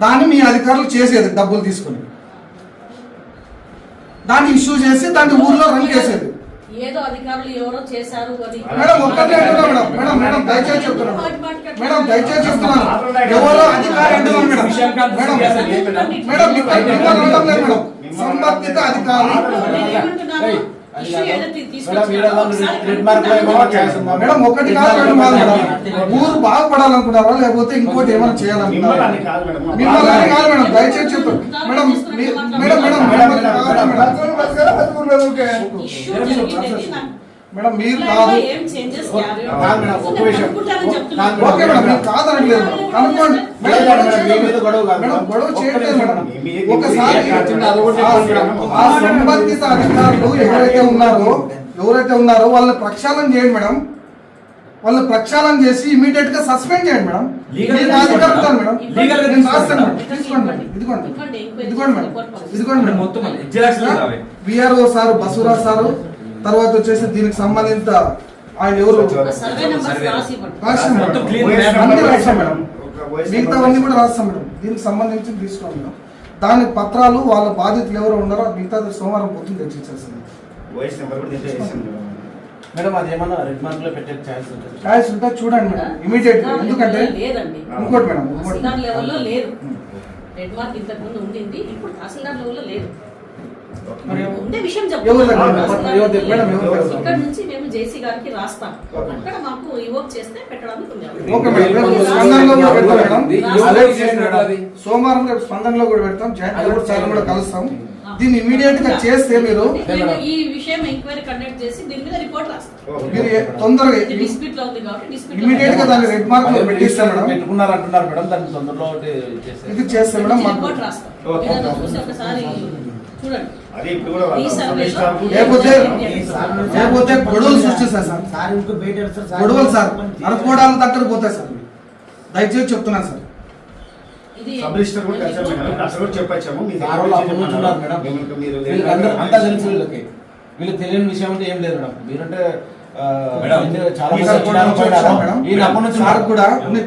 దాన్ని మీ అధికారులు చేసేది డబ్బులు తీసుకొని. దాన్ని ఇష్యూ చేసి దాన్ని ఊర్లో రన్ చేసేది. ఏదో అధికారులు ఎవరో చేశారు మేడం ఒక్కటే మేడం. మేడం మేడం దయచేసి చెప్తున్నాను. మేడం దయచేసి చెప్తున్నాను. ఎవరో అధికారి అంటున్నాను మేడం. Madam madam madam. సంబంధిత అధికారి ఇష్యూ ఏదో తీ- మేడం, ఒకటి కాదు మేడం ఊరు బాగుపడాలనుకున్నారా? లేకపోతే ఇంకోటి ఏమైనా చేయాలనుకున్నారా? మిమ్మల్ని కాదు మేడం. దయచేసి చెప్తాను మేడం మేడం మేడం మేడం, మీరు కాదు. ఏం చేంజెస్ కాదు. మేడం, ఒక్క విషయం. ఓకే మేడం కాదనట్లేదు మేడం. గొడవ. మేడం చేయట్లేదు మేడం. ఒకసారి ఆ- సంబంధిత అధికారులు ఎవరైతే ఉన్నారో ఎవరైతే ఉన్నారో వాళ్ళని ప్రక్షాళన చేయండి మేడం. వాళ్ళని ప్రక్షాళన చేసి ఇమీడియట్గా సస్పెండ్ చేయండి మేడం. గా నేను రాస్తాను. తీసుకోండి. ఇదిగోండి. ఇదిగోండి. మేడం. ఇదిగోండి. మేడం. మొత్తం విఆర్ఓ సారు తర్వాత వచ్చేసి దీనికి సంబంధిత ఆయన ఎవరు అన్ని రాస్తాం మేడం మిగతావన్నీ కూడా రాస్తాం మేడం దీనికి సంబంధించి తీసుకోండి మేడం దాని పత్రాలు వాళ్ళ బాధితులు ఎవరు ఉన్నారో మిగతా సోమవారం పొద్దున్న తెచ్చి ఇచ్చేస్తాం వయసు నెంబర్ కూడా దీంట్లో వేసాను మేడం. మేడం అది ఏమన్నా రెడ్ మార్క్లో పెట్టే ఛాన్స్ ఉంటుంది ఛాయిస్ ఉంటే చూడండి మేడం. ఇమీడియట్ ఎందుకంటే ఇంకోటి మేడం లేదు. రెడ్ మార్క్ ఇంతకు ముందు ఉండింది ఇప్పుడు తహసీల్దార్ లెవెల్లో లేదు. విషయం? ఇక్కడ నుంచి మేము జేసీ గారికి రాస్తాం. అక్కడ మాకు చేస్తే పెట్టడానికి? సోమవారం రేపు స్పందనలో కూడా పెడతాం. జాయింట్ సార్ని కూడా కలుస్తాం. దీన్ని ఇమీడియట్గా చేస్తే మీరు ఈ విషయం ఎంక్వైరీ కండక్ట్ చేసి దీని మీద రిపోర్ట్. మీరు తొందరగా డిస్ప్యూట్లో ఉంది కాబట్టి డిస్ప్యూట్ ఇమీడియట్గా దాన్ని రెడ్ మార్క్లో పెట్టిస్తాం మేడం. పెట్టుకున్నారు అంటున్నారు మేడం. దాన్ని తొందరలో. ఇది చేస్తే మేడం రిపోర్ట్ రాస్తాం. ఒకసారి లేకపోతే గొడవలు సృష్టిస్తారు సార్ సార్. ఇంకో బయట సార్ గొడవలు సార్. అనుకోవడానికి దగ్గర పోతాయి సార్. దయచేసి చెప్తున్నాను సార్. వాళ్ళు అంతా తెలుసు వీళ్ళకి. వీళ్ళకి తెలియని విషయం అంటే ఏం లేదు మేడం. మీరంటే చాలా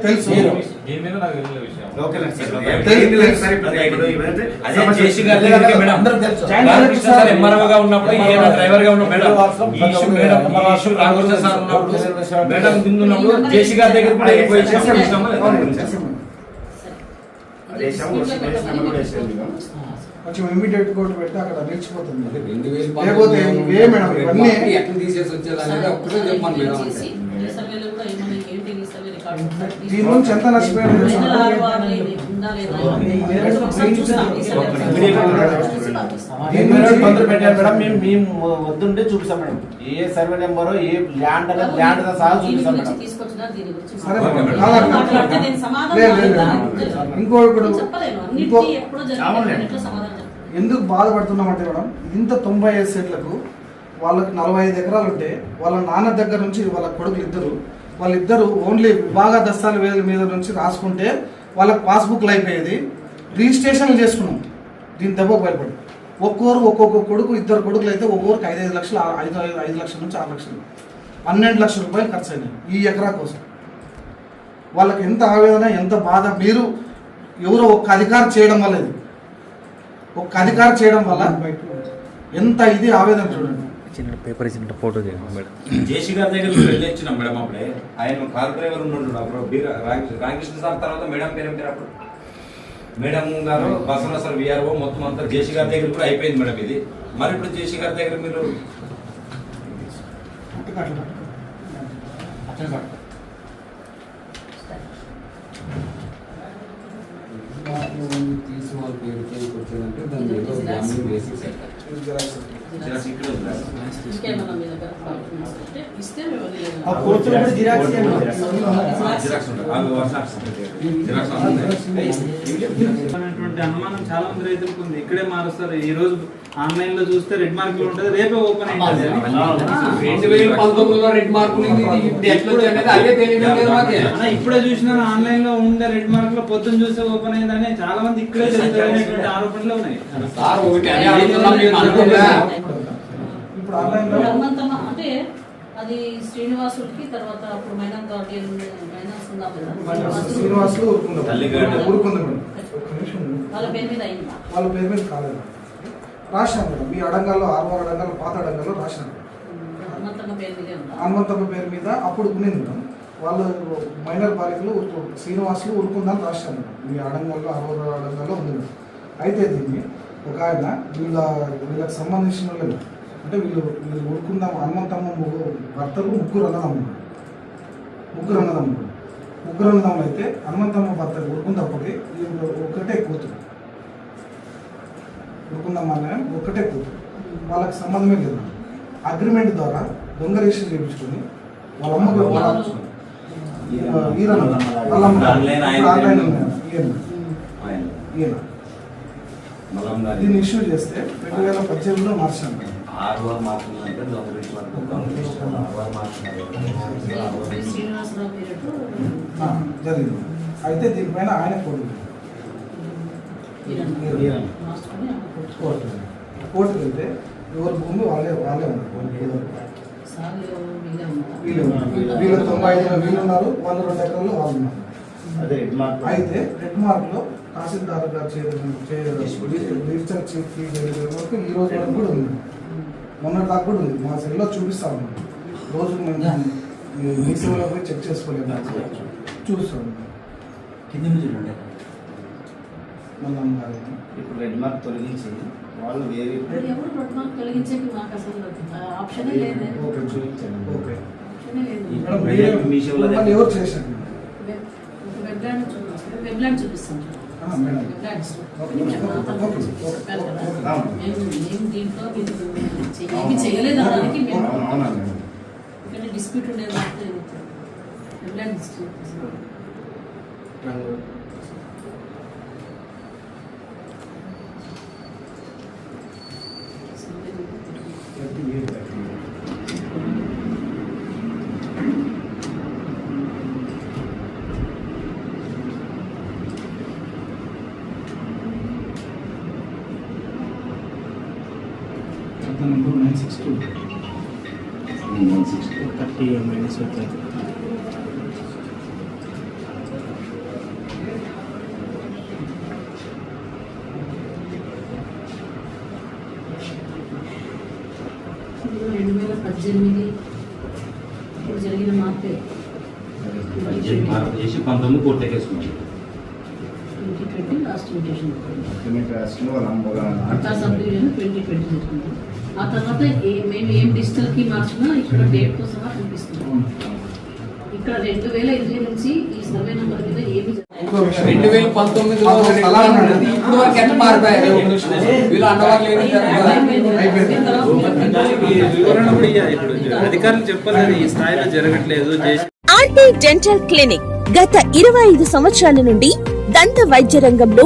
తెలుసు. ఎంఆర్ఓ గా ఉన్నప్పుడు డ్రైవర్గా ఉన్న మేడం వాట్సాప్ ఈ ఇష్యూ మేడం ఈ ఇష్యూ రామకృష్ణ సార్ ఉన్నప్పుడు మేడం కింద ఉన్నప్పుడు జేసీ గారి దగ్గర కూడా కొంచెం ఇమీడియట్ కోడ్ పెడితే అక్కడ నిలిచిపోతుంది లేకపోతే ఇవే మేడం ఇవన్నీ ఎట్లా తీసేసి వచ్చేదాన్ని ఒక్కటే చెప్పాను మేడం అంటే చేసి ఈ సర్వేలో కూడా ఏమైనా ఏంటి ఈ సర్వే రికార్డు ఉందా? దీని నుంచి ఎంత మేడం. మేము మేము వద్దుంటే చూపిస్తాం మేడం. ఏ సర్వే నెంబర్ ఏ ల్యాండ్ అనేది ల్యాండ్ సహా చూపిస్తాం మేడం. ఇంకోటి ఇంకో ఎందుకు బాధపడుతున్నామంటే మేడం ఇంత తొంభై ఐదు సెట్లకు వాళ్ళకి నలభై ఐదు ఎకరాలు ఉంటే వాళ్ళ నాన్న దగ్గర నుంచి వాళ్ళ కొడుకులు ఇద్దరు వాళ్ళిద్దరు ఓన్లీ విభాగ దస్తాల వేల మీద నుంచి రాసుకుంటే వాళ్ళకి పాస్బుక్లు అయిపోయేది రిజిస్ట్రేషన్లు చేసుకున్నాం. దీని దెబ్బకు భయపడి ఒక్కొరు ఒక్కొక్క కొడుకు ఇద్దరు కొడుకులు అయితే ఒక్కొక్కరికి ఐదు ఐదు లక్షలు ఐదు ఐదు ఐదు లక్షల నుంచి ఆరు లక్షలు. పన్నెండు లక్షల రూపాయలు ఖర్చు అయినాయి ఈ ఎకరా కోసం. వాళ్ళకి ఎంత ఆవేదన ఎంత బాధ మీరు ఎవరో ఒక్క అధికారం చేయడం వల్ల ఇది. ఒక్క అధికారం చేయడం వల్ల ఎంత ఇది ఆవేదన చూడండి. చిన్న పేపర్ ఇచ్చిన ఫోటో దిగండి మేడం. జేసీ గారి దగ్గర వెళ్ళి వచ్చినాం మేడం అప్పుడే. ఆయన కార్ డ్రైవర్ ఉన్నాడు అప్పుడు రామకృష్ణ సార్ తర్వాత మేడం పేరు పేరు అప్పుడు? మేడం గారు బసవ సార్ విఆర్ఓ మొత్తం అంతా జేసీ గారి దగ్గర కూడా అయిపోయింది మేడం ఇది. మరి ఇప్పుడు జేసీ గారి దగ్గర మీరు? అట్లా అట్లా. అట్లనే సార్. తీసి వాళ్ళ పేరు పేరుకి వచ్చేదంటే దాన్ని ఏదో జామీన్ అనుమానం చాలా మంది రైతులకు ఉంది. ఇక్కడే మారుస్తారు. ఈ రోజు ఆన్లైన్లో చూస్తే రెడ్ మార్క్లో ఉంటుంది. రేపే ఓపెన్ అయింది. రెండు వేల పంతొమ్మిదిలో రెడ్ మార్క్ ఉంది. ఇప్పుడు ఎట్లా వచ్చింది అనేది అదే తెలియడం లేదు మాకే. అన్న ఇప్పుడే చూసిన ఆన్లైన్లో ఉండే రెడ్ మార్క్లో పొద్దున్న చూస్తే ఓపెన్ అయిందని చాలా మంది ఇక్కడే చదివారనేటువంటి ఆరోపణలు ఉన్నాయి. ఇప్పుడు ఆన్లైన్లో హనుమంతమ్మ అంటే అది శ్రీనివాసుడికి తర్వాత అప్పుడు మైనాన్ గార్డియన్ మైనాన్స్ ఉందా శ్రీనివాసులు వాళ్ళ పేరు మీద అయిందా? వాళ్ళ పేరు మీద కాలేదు. రాసినాం మేడం. మీ అడంగాల్లో ఆరు అడంగాల్లో పాత అడంగాల్లో రాసినాం. హనుమంతమ్మ పేరు మీదే అప్పుడు ఉన్నింది మేడం. వాళ్ళు మైనర్ బాలికలు శ్రీనివాసులు ఉరుకుందని రాశాను మీ అడంగల్లో అరవై అడంగల్లో ఉంది అయితే దీన్ని ఒక ఆయన వీళ్ళ వీళ్ళకి సంబంధించిన వాళ్ళు అంటే వీళ్ళు వీళ్ళు ఉరుకుందాం హనుమంతమ్మ ముగ్గురు భర్తలు ముగ్గురు అన్నదమ్ములు ముగ్గురు అన్నదమ్ములు. ముగ్గురు అన్నదమ్ములు అయితే హనుమంతమ్మ భర్త వీళ్ళు ఒకటే కూతురు. ఉరుకుందాం అన్న ఒకటే కూతురు వాళ్ళకి సంబంధమే లేదు. అగ్రిమెంట్ ద్వారా దొంగ రిజిస్టర్ చేయించుకొని వాళ్ళ అమ్మకు దీన్ని ఇష్యూ చేస్తే రెండు వేల పద్దెనిమిదిలో మార్చాను దొంగ జరిగింది. అయితే దీనిపైన ఆయన కోర్టు కోర్టుకు వెళ్తే ఎవరి భూమి వాళ్ళే వాళ్ళే ఉన్నారు వీళ్ళు వీళ్ళు తొంభై ఐదు వీళ్ళు ఉన్నారు వంద రెండు ఎకరాలు వాళ్ళు ఉన్నారు అదే అయితే రెడ్ మార్క్లో తహసీల్దార్ గారు చేయడం డిజిటల్ చీఫ్ వరకు ఈ రోజు వరకు కూడా ఉంది మొన్న దాకా కూడా ఉంది మా సెల్లో చూపిస్తా ఉన్నాం రోజు మేము మీ- సెల్లో పోయి చెక్ చేసుకోలేదు చూస్తాం కింద చూడండి. ఇప్పుడు రెడ్ మార్క్ తొలగించి వాళ్ళు వేరే ఎవరు రోడ్ మార్క్ తొలగించేకి మాకు అసలు ఆప్షనే లేదే. ఓకే చూపించండి. ఓకే. ఎవరు చేశారు? వెబ్ వెబ్లాండ్ చూపిస్తాం. వెబ్లాండ్ చూపిస్తాం ఆ, madam. Weblands okay, okay, okay, చెప్పారు కదా. ఓకే. మేము దీంట్లో ఏమీ చేయలేదు అనడానికి మేము డిస్ప్యూట్ ఉండేది వెబ్లాండ్ చూపిస్తాం nine six two thirty minus అవుతుంది రెండు వేల పద్దెనిమిది జరిగిన మార్పే చేసి పంతొమ్మిది కోట్లకేసుకున్నాం twenty twenty last mutation twenty twenty జరిగింది ఆ తర్వాత మేము ఏం డిజిటల్కి మార్చినా ఇక్కడ డేట్తో సహా కనిపిస్తుంది. ఇక్కడ రెండు వేల ఇరవై నుంచి ఈ సర్వే నెంబర్ మీద ఏమి రెండు వేల పంతొమ్మిదిలో. ఇప్పుడు వరకు మారిపోయారు? వీళ్ళు ఇప్పుడు అధికారులు చెప్పాలి కదా ఈ స్థాయిలో జరగట్లేదు డెంటల్ క్లినిక్ గత ఇరవై ఐదు సంవత్సరాల నుండి దంత వైద్య రంగంలో